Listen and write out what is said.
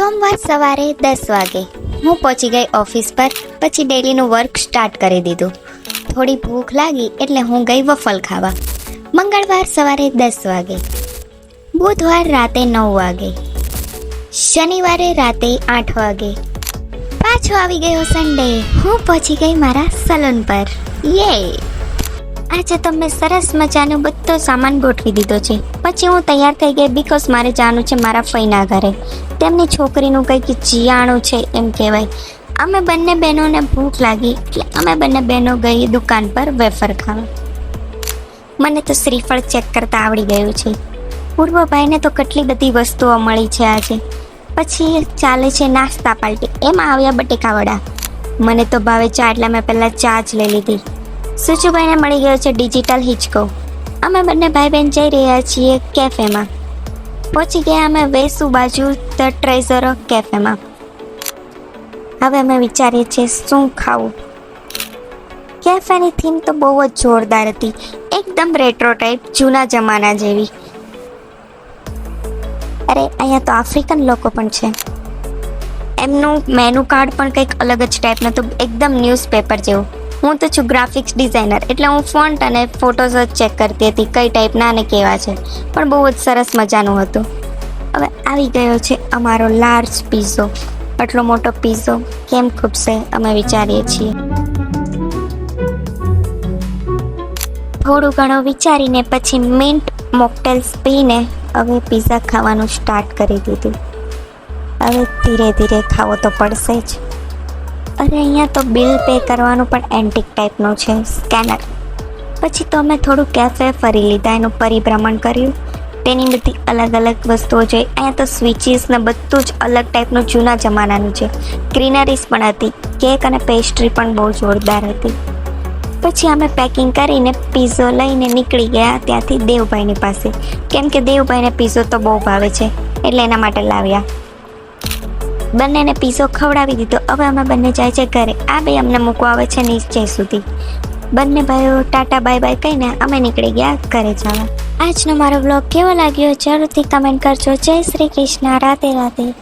સોમવાર સવારે દસ વાગે. હું પહોંચી ગઈ ઓફિસ પર, પછી ડેલીનું વર્ક સ્ટાર્ટ કરી દીધું. થોડી ભૂખ લાગી એટલે હું ગઈ વફલ ખાવા. મંગળવાર સવારે દસ વાગે. બુધવાર રાતે નવ વાગે. શનિવારે રાતે આઠ વાગે. પાછો આવી ગયો સન્ડે હું પહોંચી ગઈ મારા સલૂન પર. યે આજે તો મેં સરસ મજાનો બધો સામાન ગોઠવી દીધો છે. પછી હું તૈયાર થઈ ગઈ બિકોઝ મારે જવાનું છે મારા ફઈના ઘરે. તેમની છોકરીનું કંઈક જીયાણું છે એમ કહેવાય. અમે બંને બહેનોને ભૂખ લાગી એટલે અમે બંને બહેનો ગઈ દુકાન પર વેફર ખાવા. મને તો શ્રીફળ ચેક કરતા આવડી ગયું છે. પૂર્વભાઈને તો કેટલી બધી વસ્તુઓ મળી છે આજે. પછી ચાલે છે નાસ્તા પાર્ટી. એમાં આવ્યા બટેકા વડા. મને તો ભાવે ચા એટલે મેં પહેલાં ચા જ લઈ લીધી. સુચુભાઈને મળી ગયો છે ડિજિટલ હિચકો. અમે બંને ભાઈ બહેન જઈ રહ્યા છીએ કેફેમાં. પહોંચી ગયા અમે વેસુ બાજુ ધ ટ્રેઝર ઓફ કેફેમાં. હવે અમે વિચારીએ છીએ શું ખાવું. કેફેની થીમ તો બહુ જ જોરદાર હતી. એકદમ રેટ્રો ટાઈપ, જૂના જમાના જેવી. અરે, અહીંયા તો આફ્રિકન લોકો પણ છે. એમનું મેનુ કાર્ડ પણ કંઈક અલગ જ ટાઈપનું હતું. એકદમ ન્યૂઝપેપર જેવું. હું તો છું ગ્રાફિક્સ ડિઝાઇનર એટલે હું ફોન્ટ અને ફોટોઝ જ ચેક કરતી હતી, કઈ ટાઈપના અને કેવા છે. પણ બહુ જ સરસ મજાનું હતું. હવે આવી ગયો છે અમારો લાર્જ પીઝો આટલો મોટો પીઝો કેમ ખૂબશે અમે વિચારીએ છીએ. થોડું ઘણું વિચારીને પછી મિન્ટ મોકટેલ્સ પીને હવે પીઝા ખાવાનું સ્ટાર્ટ કરી દીધું. હવે ધીરે ધીરે ખાવો તો પડશે જ. અરે અહીંયા તો બિલ પે કરવાનું પણ એન્ટિક ટાઈપનું છે સ્કેનર પછી તો અમે થોડું કેફે ફરી લીધા, એનું પરિભ્રમણ કર્યું. તેની બધી અલગ અલગ વસ્તુઓ જોઈ. અહીંયા તો સ્વિચીસ ને બધું જ અલગ ટાઈપનું જૂના જમાનાનું છે. ગ્રીનરીઝ પણ હતી કેક અને પેસ્ટ્રી પણ બહુ જોરદાર હતી. પછી અમે પેકિંગ કરીને પીઝો લઈને નીકળી ગયા ત્યાંથી દેવભાઈની પાસે. કેમ કે દેવભાઈને પીઝો તો બહુ ભાવે છે, એટલે એના માટે લાવ્યા. બંનેને પીઝો ખવડાવી દીધો. હવે અમે બંને જાય છે ઘરે. આ બે અમને મૂકવા આવે છે નીચે સુધી. બંને ભાઈઓ ટાટા બાય બાય કહીને અમે નીકળી ગયા ઘરે જવા. આજનો મારો બ્લોગ કેવો લાગ્યો? જરૂરથી કમેન્ટ કરજો. જય શ્રી કૃષ્ણ. રાધે રાધે.